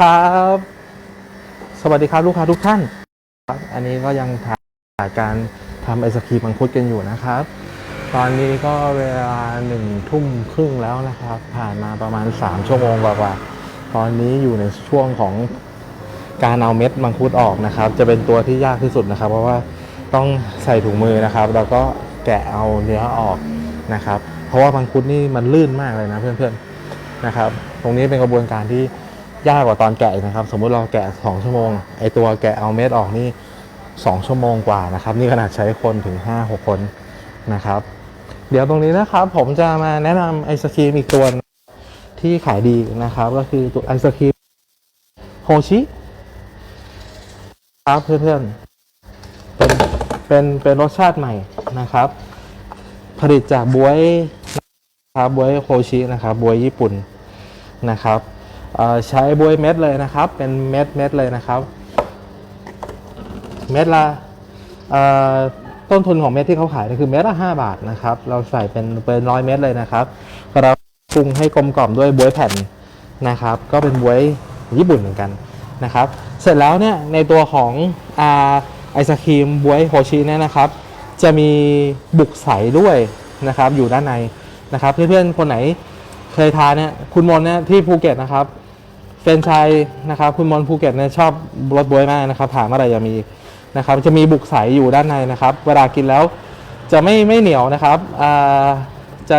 ครับ สวัสดีครับลูกค้าทุกท่านครับอันนี้ก็ยังถ่ายการทำไอศครีมมังคุดกันอยู่นะครับ ตอนนี้ก็เวลาหนึ่งทุ่มครึ่งแล้วนะครับ ผ่านมาประมาณ 3 ชั่วโมงกว่าๆตอนนี้อยู่ในช่วงของการเอาเม็ดมังคุดออกนะครับ จะเป็นตัวที่ยากที่สุดนะครับ เพราะว่าต้องใส่ถุงมือนะครับ แล้วก็แกะเอาเนื้อออกนะครับ เพราะว่ามังคุดนี่มันลื่นมากเลยนะเพื่อนๆนะครับ ตรงนี้เป็นกระบวนการที่ ยากกว่าตอนแกะนะครับ สมมุติเราแกะ 2 ชั่วโมง ไอตัวแกะเอาเม็ดออกนี่ 2 ชั่วโมงกว่านะครับ นี่ขนาดใช้คนถึง 5-6 คนนะครับ เดี๋ยวตรงนี้นะครับ ผมจะมาแนะนำไอศครีมอีกตัวที่ขายดีนะครับ ก็คือตัวไอศครีมโฮชิครับเพื่อนๆเป็นเป็นเป็นรสชาติใหม่นะครับ ผลิตจากบวยนะครับบวยโฮชินะครับบวยญี่ปุ่นนะครับ ใช้บวยเม็ดเลยนะครับ เป็นเม็ดเม็ดเลยนะครับ เม็ดละต้นทุนของเม็ดที่เขาขายนี่คือเม็ดละ5บาทนะครับ เราใส่เป็นเป็นร้อยเม็ดเลยนะครับเราปรุงให้กลมกล่อมด้วยบวยแผ่นนะครับ ก็เป็นบวยญี่ปุ่นเหมือนกันนะครับ เสร็จแล้วเนี่ยในตัวของอไอศครีมบวยโฮชิเนี่ยนะครับ จะมีบุกใสด้วยนะครับอยู่ด้านในนะครับ เพื่อนๆคนไหน เคยทานเนี่ยคุณมนเนี่ยที่ภูเก็ตนะครับเฟรนชายนะครับคุณมนภูเก็ตเนี่ยชอบรสบวยมากนะครับถามอะไรอย่ามีนะครับจะมีบุกใสอยู่ด้านในนะครับ เวลากินแล้วจะไม่ไม่เหนียวนะครับอ่าจะ